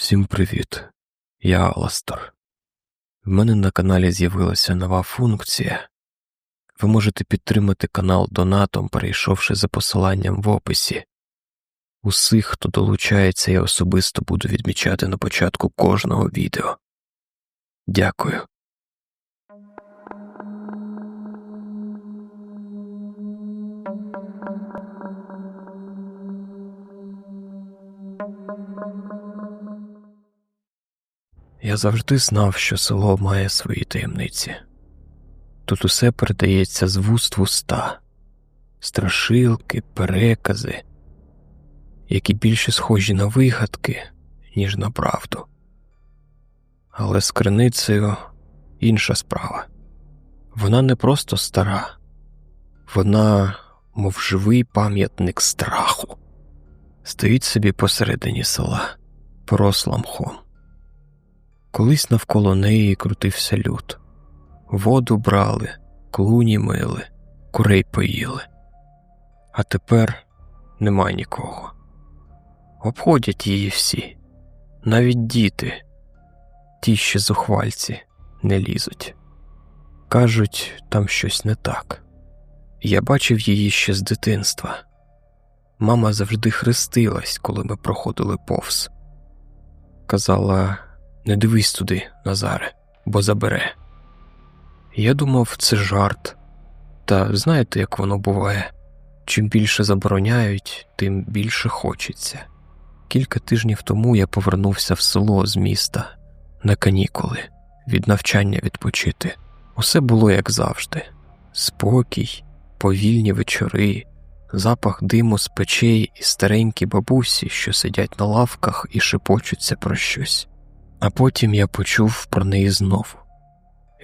Всім привіт, я Аластор. В мене на каналі з'явилася нова функція. Ви можете підтримати канал донатом, перейшовши за посиланням в описі. Усіх, хто долучається, я особисто буду відмічати на початку кожного відео. Дякую. Я завжди знав, що село має свої таємниці. Тут усе передається з вуст в уста, страшилки, перекази, які більше схожі на вигадки, ніж на правду. Але з криницею інша справа. Вона не просто стара, вона, мов живий пам'ятник страху, стоїть собі посередині села, поросла мхом. Колись навколо неї крутився люд. Воду брали, клуні мили, курей поїли. А тепер нема нікого. Обходять її всі, навіть діти, ті ще зухвальці не лізуть. Кажуть, там щось не так. Я бачив її ще з дитинства. Мама завжди хрестилась, коли ми проходили повз. Казала. Не дивись туди, Назаре, бо забере. Я думав, це жарт, та знаєте, як воно буває чим більше забороняють, тим більше хочеться. Кілька тижнів тому я повернувся в село з міста на канікули, від навчання відпочити. Усе було як завжди: спокій, повільні вечори, запах диму з печей і старенькі бабусі, що сидять на лавках і шепочуться про щось. А потім я почув про неї знову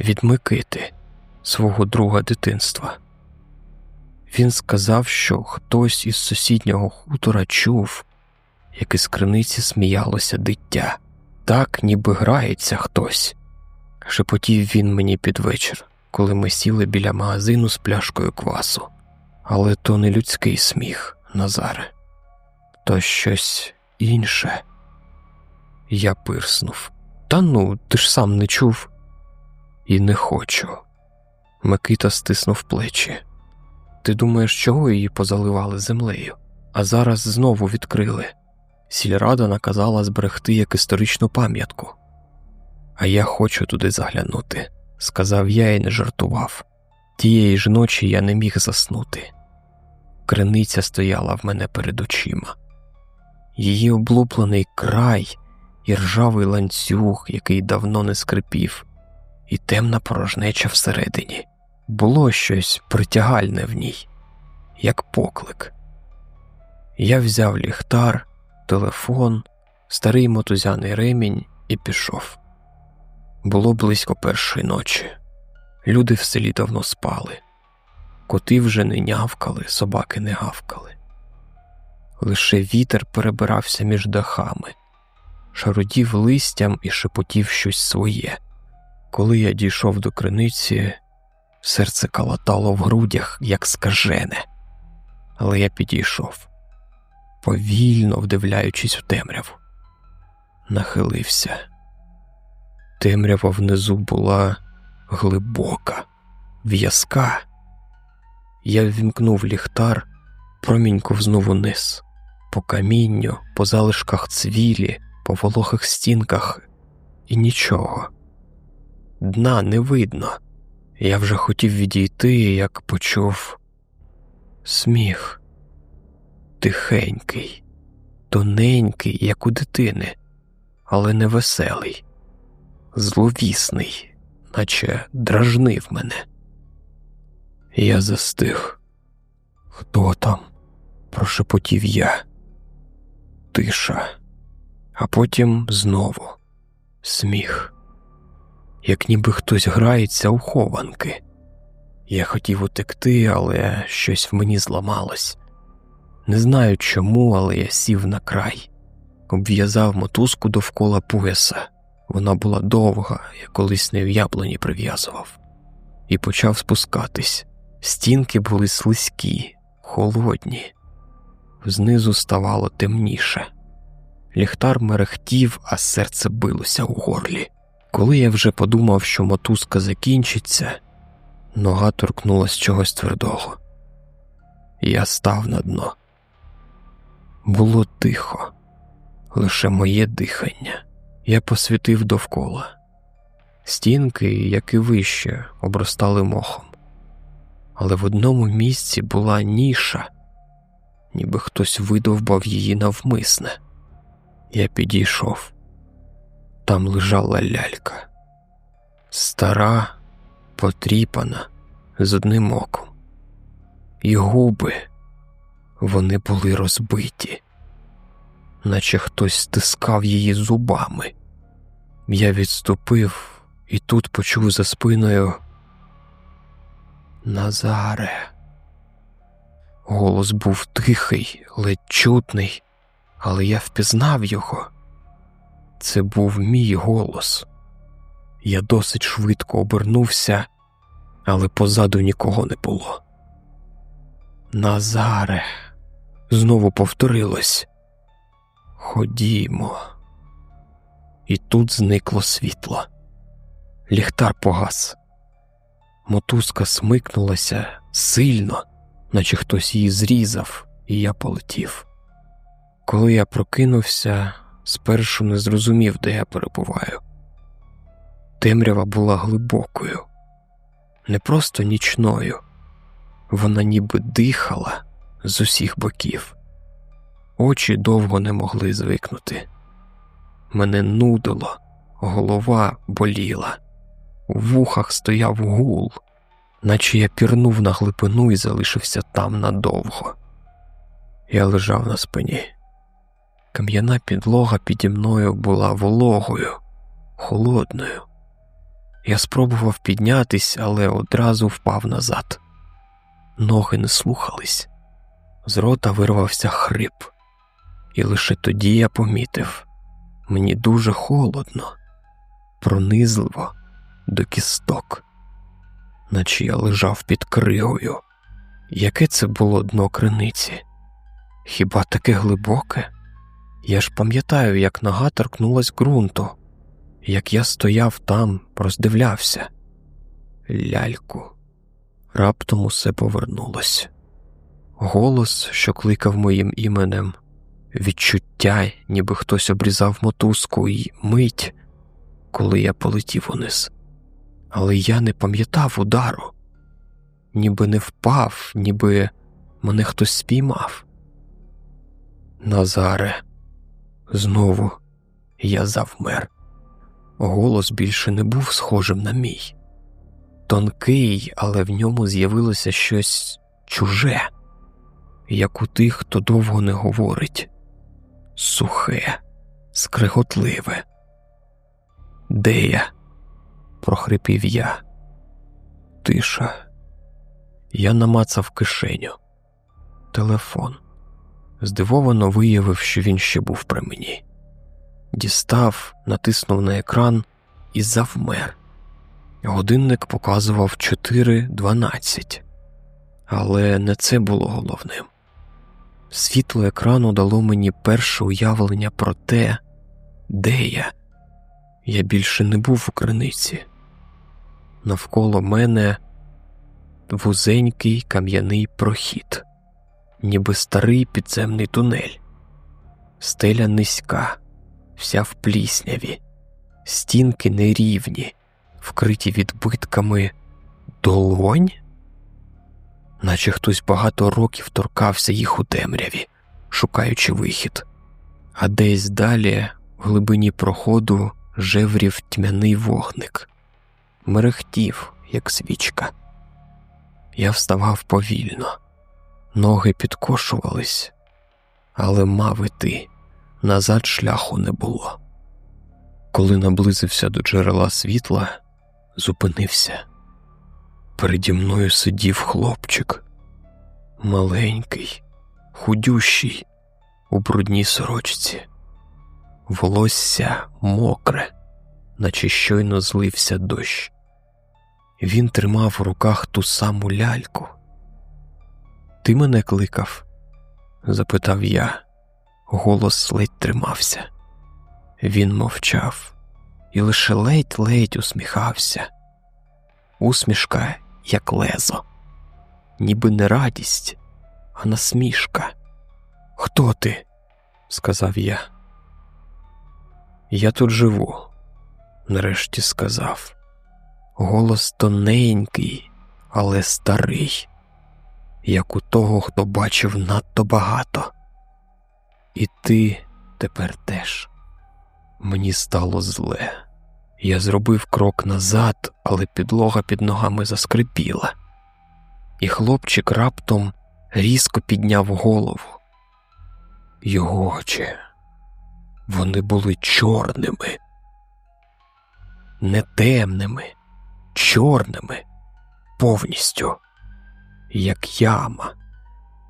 від Микити, свого друга дитинства. Він сказав, що хтось із сусіднього хутора чув, як із криниці сміялося дитя, так ніби грається хтось. Шепотів він мені під вечір, коли ми сіли біля магазину з пляшкою квасу. Але то не людський сміх, Назаре, то щось інше. Я пирснув. Та ну, ти ж сам не чув. І не хочу. Микита стиснув плечі. Ти думаєш, чого її позаливали землею, а зараз знову відкрили. Сільрада наказала зберегти як історичну пам'ятку. А я хочу туди заглянути, сказав я і не жартував. Тієї ж ночі я не міг заснути. Криниця стояла в мене перед очима. Її облуплений край і ржавий ланцюг, який давно не скрипів, і темна порожнеча всередині. Було щось притягальне в ній, як поклик. Я взяв ліхтар, телефон, старий мотузяний ремінь і пішов. Було близько першої ночі. Люди в селі давно спали, коти вже не нявкали, собаки не гавкали. Лише вітер перебирався між дахами шародів листям і шепотів щось своє. Коли я дійшов до криниці, серце калатало в грудях, як скажене, але я підійшов, повільно вдивляючись в темряву, нахилився. Темрява внизу була глибока, в'язка. Я ввімкнув ліхтар, промінь ковзнув униз, по камінню, по залишках цвілі, по вологих стінках і нічого. Дна не видно. Я вже хотів відійти, як почув сміх тихенький, тоненький, як у дитини, але не веселий, зловісний, наче дражнив мене. Я застиг. Хто там? прошепотів я. Тиша а потім знову сміх, як ніби хтось грається у хованки. Я хотів утекти, але щось в мені зламалось. Не знаю чому, але я сів на край, обв'язав мотузку довкола пояса. Вона була довга, я колись не в яблуні прив'язував, і почав спускатись. Стінки були слизькі, холодні, знизу ставало темніше. Ліхтар мерехтів, а серце билося у горлі. Коли я вже подумав, що мотузка закінчиться, нога торкнулась чогось твердого. Я став на дно. Було тихо, лише моє дихання. Я посвітив довкола. Стінки, як і вище, обростали мохом, але в одному місці була ніша, ніби хтось видовбав її навмисне. Я підійшов. Там лежала лялька, стара, потріпана, з одним оком, і губи вони були розбиті, наче хтось стискав її зубами. Я відступив і тут почув за спиною Назаре. Голос був тихий, ледь чутний, але я впізнав його. Це був мій голос. Я досить швидко обернувся, але позаду нікого не було. Назаре, знову повторилось. Ходімо. І тут зникло світло. Ліхтар погас. Мотузка смикнулася сильно, наче хтось її зрізав, і я полетів. Коли я прокинувся, спершу не зрозумів, де я перебуваю. Темрява була глибокою, не просто нічною, вона ніби дихала з усіх боків. Очі довго не могли звикнути. Мене нудило, голова боліла, у вухах стояв гул, наче я пірнув на глибину і залишився там надовго. Я лежав на спині. Кам'яна підлога піді мною була вологою, холодною. Я спробував піднятись, але одразу впав назад. Ноги не слухались, з рота вирвався хрип, і лише тоді я помітив мені дуже холодно, пронизливо до кісток, наче я лежав під кригою. Яке це було дно криниці? Хіба таке глибоке? Я ж пам'ятаю, як нога торкнулась ґрунту, як я стояв там, роздивлявся. Ляльку, раптом усе повернулось. Голос, що кликав моїм іменем, відчуття, ніби хтось обрізав мотузку і мить, коли я полетів униз. Але я не пам'ятав удару, ніби не впав, ніби мене хтось спіймав. Назаре, знову я завмер. Голос більше не був схожим на мій. Тонкий, але в ньому з'явилося щось чуже, як у тих, хто довго не говорить, сухе, скриготливе. Де я? прохрипів я. Тиша. Я намацав кишеню. Телефон. Здивовано виявив, що він ще був при мені. Дістав, натиснув на екран і завмер. Годинник показував 4.12. Але не це було головним. Світло екрану дало мені перше уявлення про те, де я. Я більше не був у криниці. Навколо мене вузенький кам'яний прохід, ніби старий підземний тунель, стеля низька, вся в плісняві, стінки нерівні, вкриті відбитками долонь, наче хтось багато років торкався їх у темряві, шукаючи вихід, а десь далі, в глибині проходу, жеврів тьмяний вогник, мерехтів, як свічка. Я вставав повільно, ноги підкошувались, але мав іти, назад шляху не було. Коли наблизився до джерела світла, зупинився. Переді мною сидів хлопчик, маленький, худющий, у брудній сорочці, волосся мокре, наче щойно злився дощ. Він тримав у руках ту саму ляльку. Ти мене кликав? запитав я, голос ледь тримався. Він мовчав і лише ледь-ледь усміхався. Усмішка, як лезо, ніби не радість, а насмішка. Хто ти? сказав я. Я тут живу, нарешті сказав. Голос тоненький, але старий, як у того, хто бачив надто багато. І ти тепер теж. Мені стало зле. Я зробив крок назад, але підлога під ногами заскрипіла, і хлопчик раптом різко підняв голову. Його очі, вони були чорними, не темними, чорними, повністю, як яма,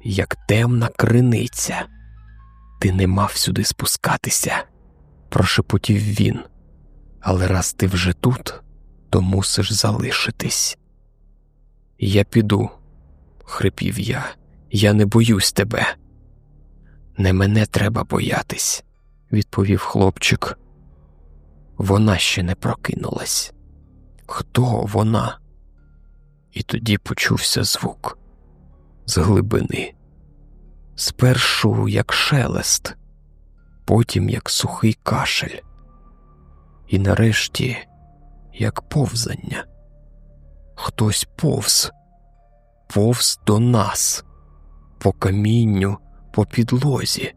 як темна криниця. Ти не мав сюди спускатися, прошепотів він. Але раз ти вже тут, то мусиш залишитись. Я піду, хрипів я, я не боюсь тебе. Не мене треба боятись, відповів хлопчик. Вона ще не прокинулась. Хто вона? І тоді почувся звук з глибини. Спершу як шелест, потім як сухий кашель, і нарешті як повзання. Хтось повз, повз до нас, по камінню, по підлозі,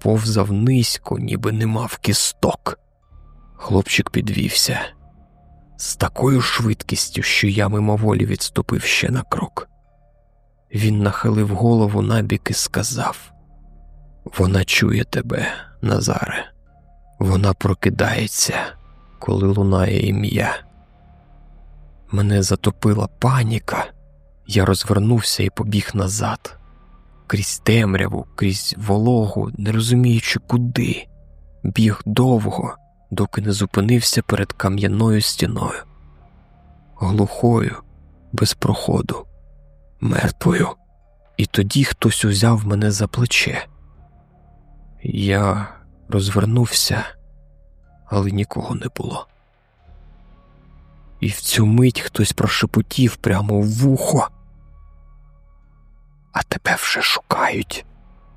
повзав низько, ніби не мав кісток. Хлопчик підвівся з такою швидкістю, що я мимоволі відступив ще на крок. Він нахилив голову набік і сказав: Вона чує тебе, Назаре, вона прокидається, коли лунає ім'я. Мене затопила паніка, я розвернувся і побіг назад, крізь темряву, крізь вологу, не розуміючи куди, біг довго, доки не зупинився перед кам'яною стіною, глухою, без проходу мертвою, і тоді хтось узяв мене за плече. Я розвернувся, але нікого не було. І в цю мить хтось прошепотів прямо в вухо. А тебе вже шукають.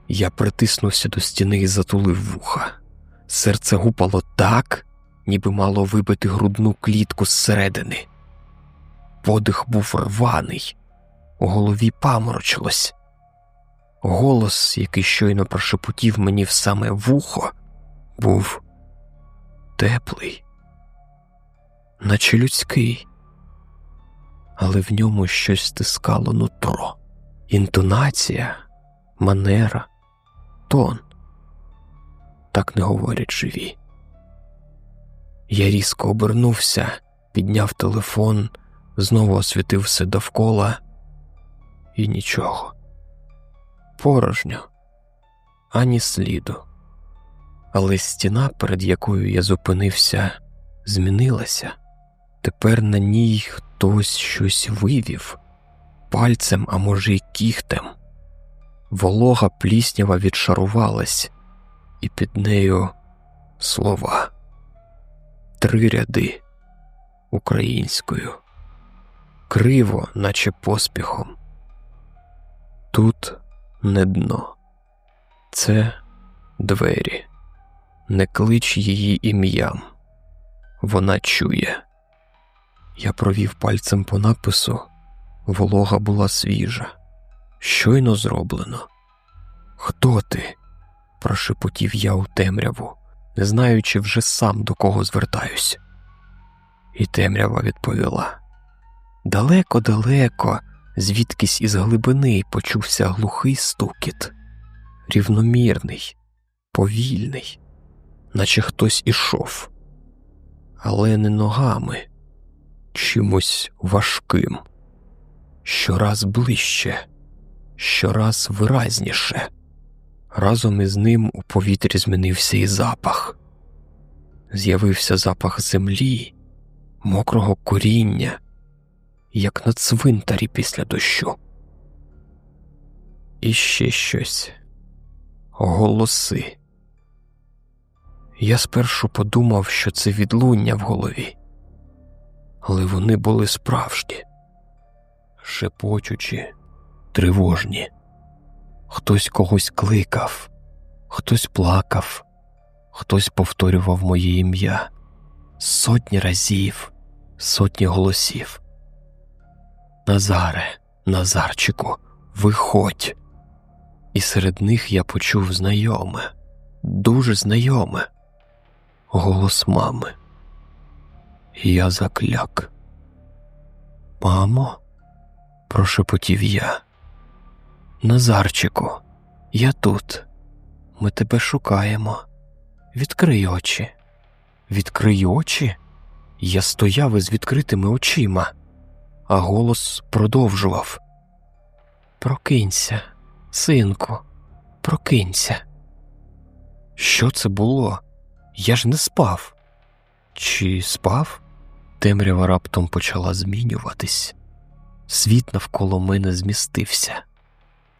Я притиснувся до стіни і затулив вуха. Серце гупало так, ніби мало вибити грудну клітку зсередини. Подих був рваний, у голові паморочилось. Голос, який щойно прошепотів мені в саме вухо, був теплий, наче людський, але в ньому щось стискало нутро, інтонація, манера, тон. Так не говорять живі. Я різко обернувся, підняв телефон, знову освітив все довкола і нічого. Порожньо, ані сліду. Але стіна, перед якою я зупинився, змінилася. Тепер на ній хтось щось вивів пальцем, а може, й кігтем. Волога пліснява відшарувалась, і під нею слова, три ряди українською, криво, наче поспіхом. Тут не дно, це двері, не клич її ім'ям. Вона чує. Я провів пальцем по напису, волога була свіжа, щойно зроблено. Хто ти? Прошепотів я у темряву, не знаючи вже сам до кого звертаюсь. І темрява відповіла далеко-далеко звідкись із глибини почувся глухий стукіт, рівномірний, повільний, наче хтось ішов, але не ногами, чимось важким, щораз ближче, щораз виразніше. Разом із ним у повітрі змінився і запах. З'явився запах землі, мокрого коріння як на цвинтарі після дощу. І ще щось голоси. Я спершу подумав, що це відлуння в голові, але вони були справжні, шепочучі, тривожні. Хтось когось кликав, хтось плакав, хтось повторював моє ім'я сотні разів, сотні голосів. Назаре, Назарчику, виходь. І серед них я почув знайоме, дуже знайоме голос мами. Я закляк. Мамо, прошепотів я. Назарчику, я тут. Ми тебе шукаємо. Відкрий очі. Відкрий очі. Я стояв із відкритими очима, а голос продовжував. Прокинься, синку, прокинься. Що це було? Я ж не спав. Чи спав? Темрява раптом почала змінюватись. Світ навколо мене змістився.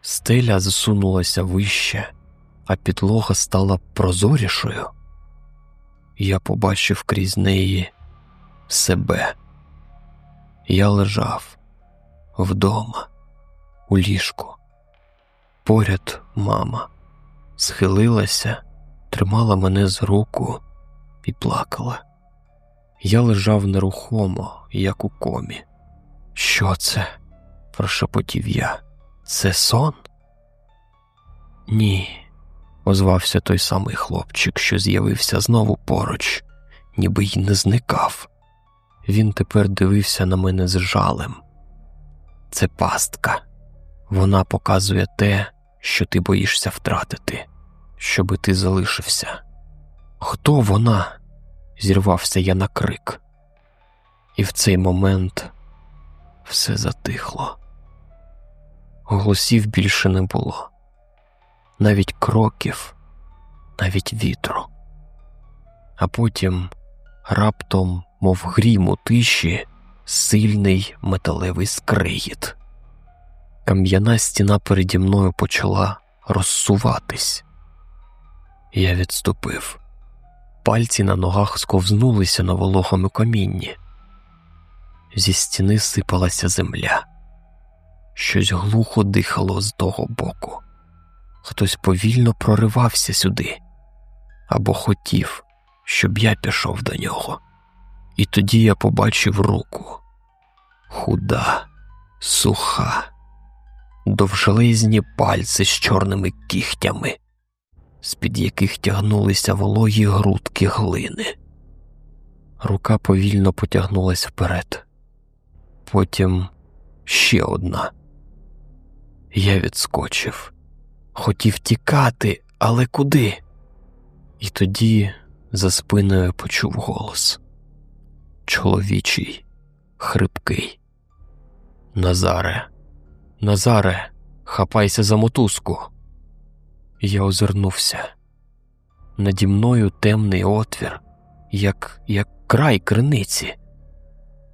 Стеля засунулася вище, а підлога стала прозорішою. Я побачив крізь неї себе. Я лежав вдома, у ліжку. Поряд мама схилилася, тримала мене з руку і плакала. Я лежав нерухомо, як у комі. Що це? прошепотів я. Це сон? Ні, озвався той самий хлопчик, що з'явився знову поруч, ніби й не зникав. Він тепер дивився на мене з жалем. Це пастка. Вона показує те, що ти боїшся втратити, щоби ти залишився. Хто вона? зірвався я на крик. І в цей момент все затихло. Голосів більше не було, навіть кроків, навіть вітру. А потім раптом, мов грім у тиші, сильний металевий скригіт. Кам'яна стіна переді мною почала розсуватись. Я відступив. Пальці на ногах сковзнулися на вологому камінні. Зі стіни сипалася земля, щось глухо дихало з того боку. Хтось повільно проривався сюди або хотів, щоб я пішов до нього. І тоді я побачив руку худа, суха, довжелезні пальці з чорними кігтями з-під яких тягнулися вологі грудки глини. Рука повільно потягнулась вперед, потім ще одна. Я відскочив, хотів тікати, але куди? І тоді за спиною почув голос чоловічий, хрипкий. Назаре, Назаре, хапайся за мотузку. Я озирнувся. Наді мною темний отвір, як як край криниці,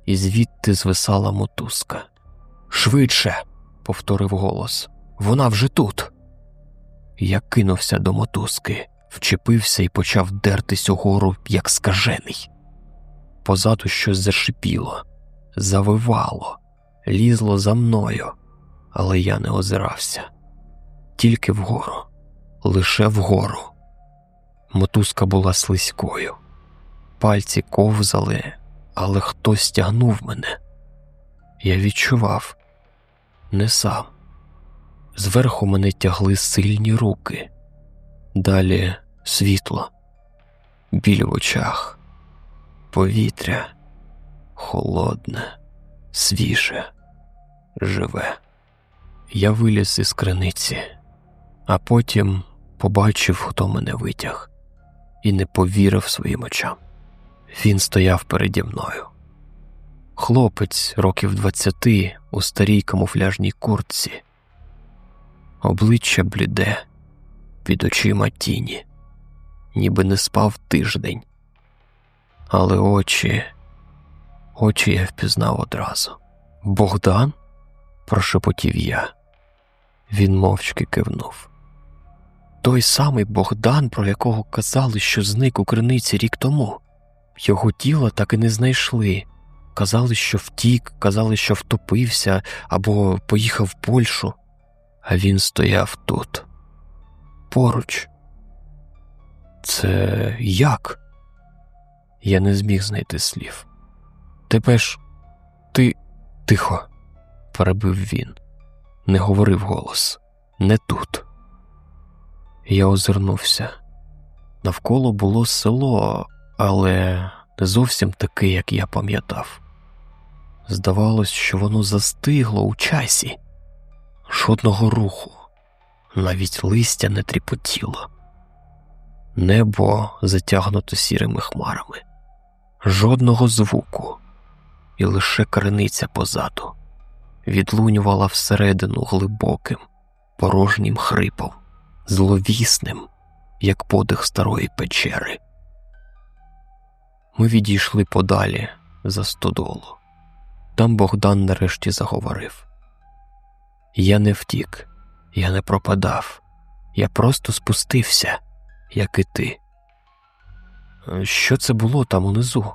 і звідти звисала мотузка. Швидше, повторив голос, вона вже тут. Я кинувся до мотузки, вчепився і почав дертись угору, як скажений. Позаду щось зашипіло, завивало, лізло за мною, але я не озирався, тільки вгору лише вгору. Мотузка була слизькою, пальці ковзали, але хтось стягнув мене. Я відчував не сам. Зверху мене тягли сильні руки, далі світло, біль в очах, повітря холодне, свіже, живе. Я виліз із криниці, а потім побачив, хто мене витяг, і не повірив своїм очам. Він стояв переді мною. Хлопець років двадцяти у старій камуфляжній куртці, обличчя бліде, під очима тіні, ніби не спав тиждень, але очі, очі я впізнав одразу. Богдан? прошепотів я. Він мовчки кивнув. той самий Богдан, про якого казали, що зник у криниці рік тому. Його тіло так і не знайшли. Казали, що втік, казали, що втопився або поїхав в Польщу, а він стояв тут. Поруч. Це як? Я не зміг знайти слів. Тебе ж ти тихо, перебив він, не говорив голос, не тут. Я озирнувся. Навколо було село, але не зовсім таке, як я пам'ятав. Здавалось, що воно застигло у часі, жодного руху, навіть листя не тріпотіло, небо затягнуто сірими хмарами, жодного звуку, і лише криниця позаду відлунювала всередину глибоким, порожнім хрипом, зловісним, як подих старої печери. Ми відійшли подалі за стодолу. Там Богдан нарешті заговорив. Я не втік, я не пропадав, я просто спустився, як і ти. Що це було там унизу?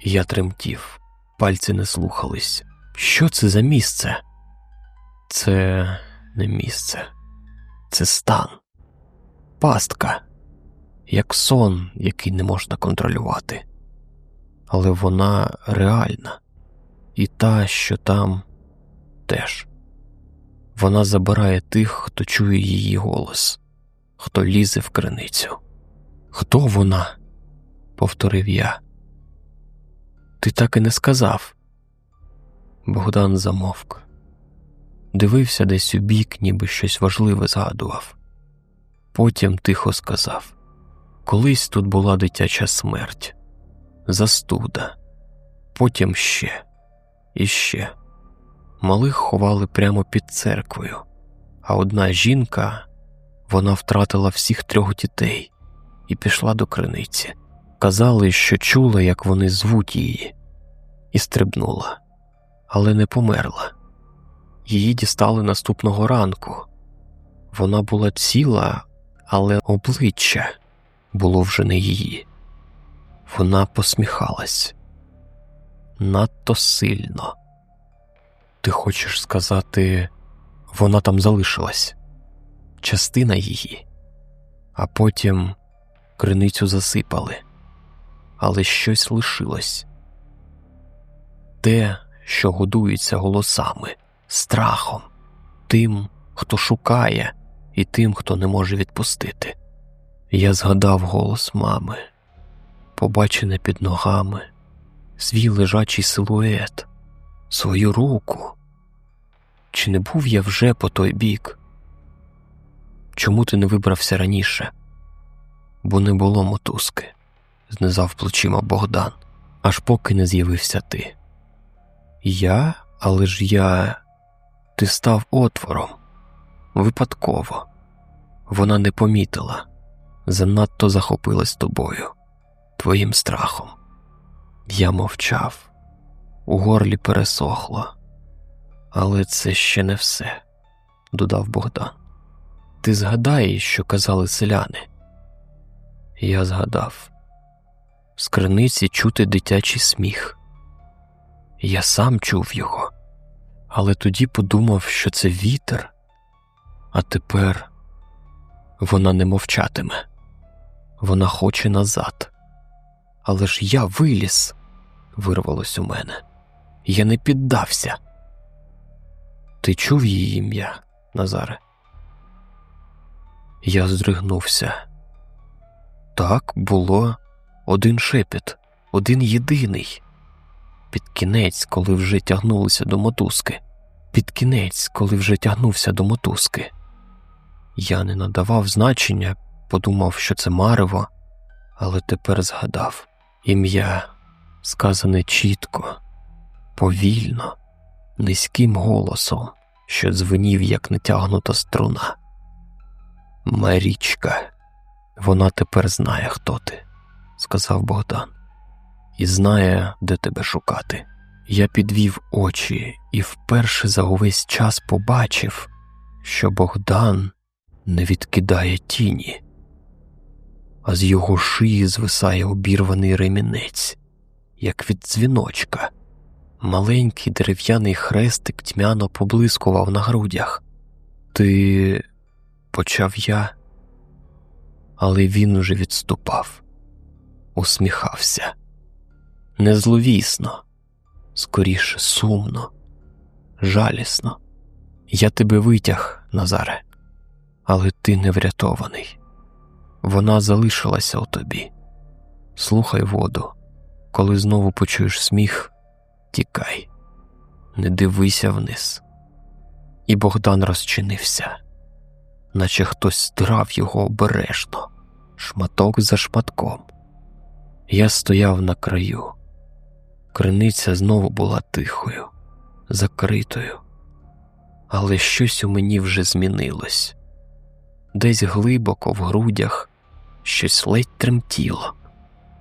Я тремтів, пальці не слухались. Що це за місце? Це не місце, це стан, пастка, як сон, який не можна контролювати. Але вона реальна, і та, що там, теж. Вона забирає тих, хто чує її голос, хто лізе в криницю. Хто вона? повторив я. Ти так і не сказав. Богдан замовк, дивився десь у бік, ніби щось важливе згадував. Потім тихо сказав: Колись тут була дитяча смерть, застуда, потім ще і ще. Малих ховали прямо під церквою, а одна жінка вона втратила всіх трьох дітей і пішла до криниці. Казали, що чула, як вони звуть її, і стрибнула але не померла. Її дістали наступного ранку. Вона була ціла, але обличчя було вже не її. Вона посміхалась надто сильно. Ти хочеш сказати, вона там залишилась, частина її, а потім криницю засипали, але щось лишилось. Те, що годується голосами, страхом, тим, хто шукає, і тим, хто не може відпустити. Я згадав голос мами, побачене під ногами, свій лежачий силует, свою руку. Чи не був я вже по той бік? Чому ти не вибрався раніше? Бо не було мотузки, знизав плечима Богдан, аж поки не з'явився ти. Я, але ж я. Ти став отвором випадково. Вона не помітила, занадто захопилась тобою, твоїм страхом. Я мовчав, у горлі пересохло, але це ще не все, додав Богдан. Ти згадай, що казали селяни. Я згадав з криниці чути дитячий сміх. Я сам чув його, але тоді подумав, що це вітер, а тепер вона не мовчатиме, вона хоче назад. Але ж я виліз, вирвалось у мене. Я не піддався. Ти чув її ім'я, Назаре? Я здригнувся. Так було один шепіт, один єдиний під кінець, коли вже тягнулися до мотузки, під кінець, коли вже тягнувся до мотузки. Я не надавав значення, подумав, що це марево, але тепер згадав ім'я, сказане чітко, повільно, низьким голосом, що дзвенів, як натягнута струна. Марічка, вона тепер знає, хто ти, сказав Богдан і знає, де тебе шукати. Я підвів очі і вперше за увесь час побачив, що Богдан не відкидає тіні, а з його шиї звисає обірваний ремінець, як від дзвіночка. Маленький дерев'яний хрестик тьмяно поблискував на грудях. Ти почав я, але він уже відступав, усміхався. Незловісно, скоріше сумно, жалісно. Я тебе витяг, Назаре, але ти не врятований. Вона залишилася у тобі. Слухай воду, коли знову почуєш сміх, тікай, не дивися вниз. І Богдан розчинився, наче хтось стирав його обережно, шматок за шматком. Я стояв на краю. Криниця знову була тихою, закритою, але щось у мені вже змінилось. Десь глибоко в грудях щось ледь тремтіло,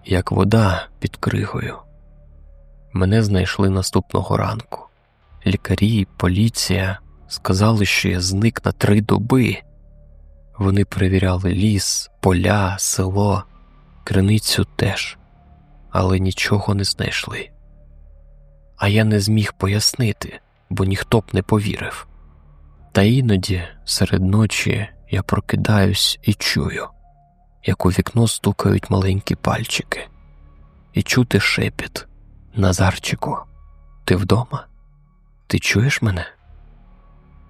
як вода під кригою. Мене знайшли наступного ранку. Лікарі, поліція сказали, що я зник на три доби. Вони перевіряли ліс, поля, село, криницю теж, але нічого не знайшли. А я не зміг пояснити, бо ніхто б не повірив. Та іноді, серед ночі, я прокидаюсь і чую, як у вікно стукають маленькі пальчики, і чути шепіт. Назарчику, ти вдома? Ти чуєш мене?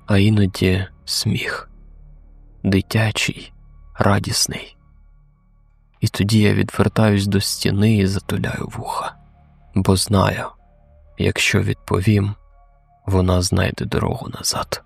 А іноді сміх, дитячий, радісний. І тоді я відвертаюсь до стіни і затуляю вуха, бо знаю, якщо відповім, вона знайде дорогу назад.